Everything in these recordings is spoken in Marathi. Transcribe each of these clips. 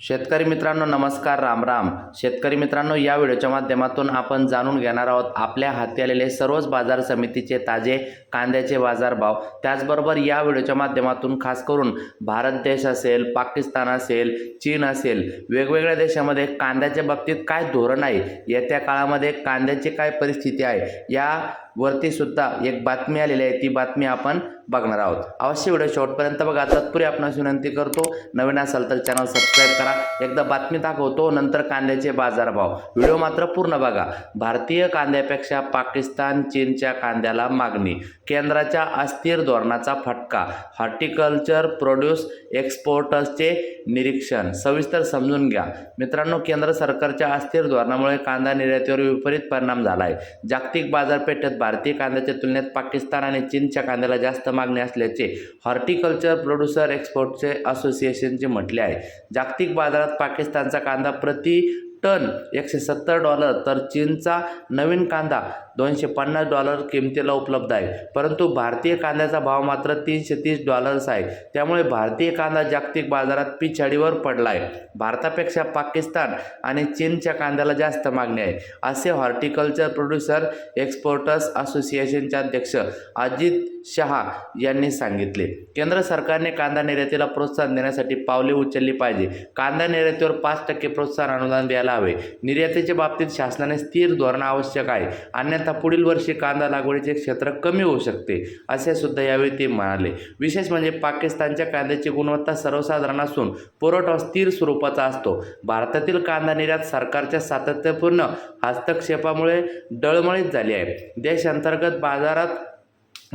शेतकरी मित्रांनो नमस्कार राम राम. शेतकरी मित्रांनो या व्हिडिओच्या माध्यमातून आपण जाणून घेणार आहोत आपल्या हाती आलेले सर्वच बाजार समितीचे ताजे कांद्याचे बाजारभाव. त्याचबरोबर या व्हिडिओच्या माध्यमातून खास करून भारत देश असेल पाकिस्तान असेल चीन असेल वेगवेगळ्या देशामध्ये कांद्याच्या बाबतीत काय धोरण आहे येत्या काळामध्ये कांद्याची काय परिस्थिती आहे या वरती सुद्धा एक बातमी आलेली आहे. ती बातमी आपण बघणार आहोत. अवश्य व्हिडिओ शेवटपर्यंत बघा. तत्पूर्वी आपणास विनंती करतो नवीन असाल तर चॅनल सबस्क्राईब करा. एकदा बातमी दाखवतो नंतर कांद्याचे बाजारभाव. व्हिडिओ मात्र पूर्ण बघा. भारतीय कांद्यापेक्षा पाकिस्तान चीनच्या कांद्याला मागणी. केंद्राच्या अस्थिर धोरणाचा फटका. हॉर्टिकल्चर प्रोड्यूस एक्सपोर्टर्सचे निरीक्षण. सविस्तर समजून घ्या. मित्रांनो केंद्र सरकारच्या अस्थिर धोरणामुळे कांदा निर्यातीवर विपरीत परिणाम झाला आहे जागतिक बाजारपेठेत भारतीय कांद्याच्या तुलनेत पाकिस्तान आणि चीनच्या कांद्याला जास्त मागणी असल्याचे हॉर्टिकल्चर प्रोड्युसर एक्सपोर्टचे असोसिएशनचे म्हटले आहे. जागतिक बाजारात पाकिस्तानचा कांदा प्रति टन एकशे सत्तर डॉलर तर चीनचा नवीन कांदा दोनशे पन्नास डॉलर किमतीला उपलब्ध आहे. परंतु भारतीय कांद्याचा भाव मात्र तीनशे तीस डॉलर्स आहे. त्यामुळे भारतीय कांदा जागतिक बाजारात पिछाडीवर पडला आहे भारतापेक्षा पाकिस्तान आणि चीनच्या कांद्याला जास्त मागणी आहे असे हॉर्टिकल्चर प्रोड्युसर एक्सपोर्टर्स असोसिएशनचे अध्यक्ष अजित शहा यांनी सांगितले. केंद्र सरकारने कांदा निर्यातीला प्रोत्साहन देण्यासाठी पावले उचलली पाहिजे. कांदा निर्यातीवर पाच टक्के प्रोत्साहन अनुदान द्यायला हवे. निर्यातीच्या बाबतीत शासनाने स्थिर धोरण आवश्यक आहे. अन्यथा पुढील वर्षी कांदा लागवडीचे क्षेत्र कमी होऊ शकते असे सुद्धा यावेळी ते म्हणाले. विशेष म्हणजे पाकिस्तानच्या कांद्याची गुणवत्ता सर्वसाधारण असून पुरवठा स्थिर स्वरूपाचा असतो. भारतातील कांदा निर्यात सरकारच्या सातत्यपूर्ण हस्तक्षेपामुळे डळमळीत झाली आहे. देशांतर्गत बाजारात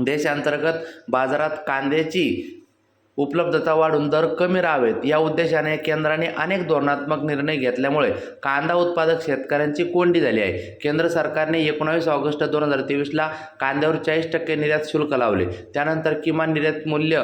देशांतर्गत बाजारात कांद्याची उपलब्धता वाढून दर कमी राहावेत. या उद्देशाने केंद्राने अनेक धोरणात्मक निर्णय घेतल्यामुळे कांदा उत्पादक शेतकऱ्यांची कोंडी झाली आहे. केंद्र सरकारने एकोणावीस ऑगस्ट दोन हजार तेवीसला कांद्यावर चाळीस टक्के निर्यात शुल्क लावले. त्यानंतर किमान निर्यात मूल्य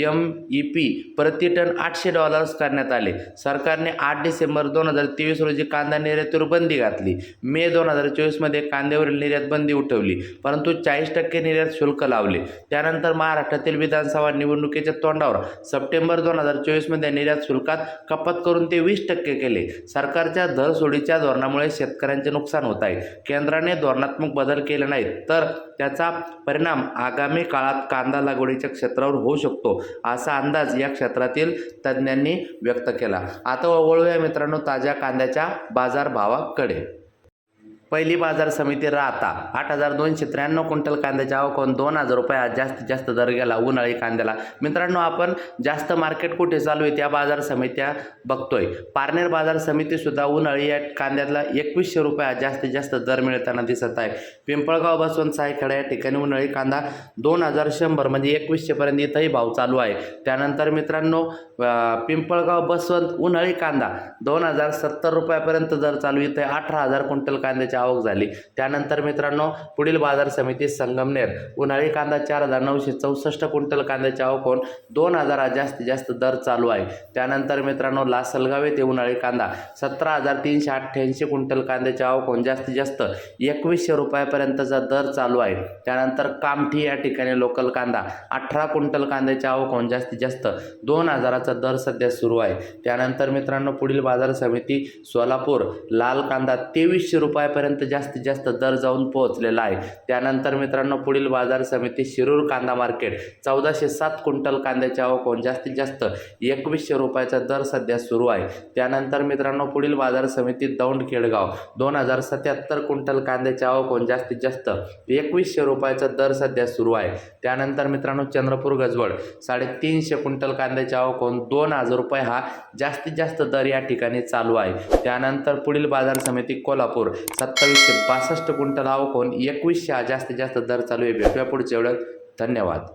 एम ई पी प्रति टन आठशे डॉलर्स करण्यात आले. सरकारने आठ डिसेंबर दोन हजार तेवीस रोजी कांदा निर्यातीवर बंदी घातली. मे दोन हजार चोवीसमध्ये कांद्यावरील निर्यात बंदी उठवली परंतु चाळीस टक्के निर्यात शुल्क लावले. त्यानंतर महाराष्ट्रातील विधानसभा निवडणुकीच्या तोंडावर सप्टेंबर दोन हजार चोवीसमध्ये निर्यात शुल्कात कपात करून ते वीस टक्के केले. सरकारच्या धरसोडीच्या धोरणामुळे शेतकऱ्यांचे नुकसान होत आहे. केंद्राने धोरणात्मक बदल केले नाहीत तर त्याचा परिणाम आगामी काळात कांदा लागवडीच्या क्षेत्रावर होऊ शकतो असा अंदाज या क्षेत्रातील तज्ज्ञांनी व्यक्त केला. आता वळूया मित्रांनो ताज्या कांद्याच्या बाजारभावाकडे. पहिली बाजार समिती राहता. आठ हजार दोनशे त्र्याण्णव क्विंटल कांद्याच्या आवकून दोन हजार रुपये आज जास्तीत जास्त दर गेला उन्हाळी कांद्याला. मित्रांनो आपण जास्त मार्केट कुठे चालू आहे त्या बाजार समित्या बघतोय. पारनेर बाजार समितीसुद्धा उन्हाळी या कांद्याला एकवीसशे रुपये आज जास्तीत जास्त दर मिळताना दिसत आहे. पिंपळगाव बसवंत सायखेडा या ठिकाणी उन्हाळी कांदा दोन हजार शंभर म्हणजे एकवीसशेपर्यंत इथंही भाव चालू आहे. त्यानंतर मित्रांनो पिंपळगाव बसवंत उन्हाळी कांदा दोन हजार सत्तर रुपयापर्यंत दर चालू इथे अठरा हजार क्विंटल कांद्याच्या आवक झाली. त्यानंतर मित्रांनो पुढील बाजार समिती संगमनेर. उन्हाळी कांदा चार हजार नऊशे चौसष्ट क्विंटल कांद्याची आवक होऊन दोन हजार जास्तीत जास्त दर चालू आहे. त्यानंतर मित्रांनो लासलगाव येथे उन्हाळी कांदा सतरा हजार तीनशे अठ्ठ्याऐंशी क्विंटल कांद्याची आवक होऊन जास्तीत जास्त एकवीसशे रुपयापर्यंतचा दर चालू आहे. त्यानंतर कामठी या ठिकाणी लोकल कांदा अठरा क्विंटल कांद्याची आवक होऊन जास्तीत जास्त दोन हजाराचा दर सध्या सुरू आहे. त्यानंतर मित्रांनो पुढील बाजार समिती सोलापूर. लाल कांदा तेवीसशे रुपयापर्यंत जास्तीत जास्त दर जाऊन पोहोचलेला आहे. त्यानंतर मित्रांनो पुढील बाजार समिती शिरूर कांदा मार्केट. चौदाशे सात क्विंटल कांद्याची आवक होऊन जास्तीत जास्त एकवीसशे रुपयाचा दर सध्या सुरू आहे. त्यानंतर मित्रांनो पुढील बाजार समिती दौंड खेडगाव. दोन हजार सत्याहत्तर क्विंटल कांद्याची आवक होऊन जास्तीत जास्त एकवीसशे रुपयाचा दर सध्या सुरू आहे. त्यानंतर मित्रांनो चंद्रपूर गजवळ. साडेतीनशे क्विंटल कांद्याची आवक होऊन दोन हजार रुपये हा जास्तीत जास्त दर या ठिकाणी चालू आहे. त्यानंतर पुढील बाजार समिती कोल्हापूर. सत्तावीसशे बासष्ट क्विंटल आवक एकवीसशे हा जास्तीत जास्त दर चालू आहे. भेटूया पुढच्या एवढ्यात धन्यवाद.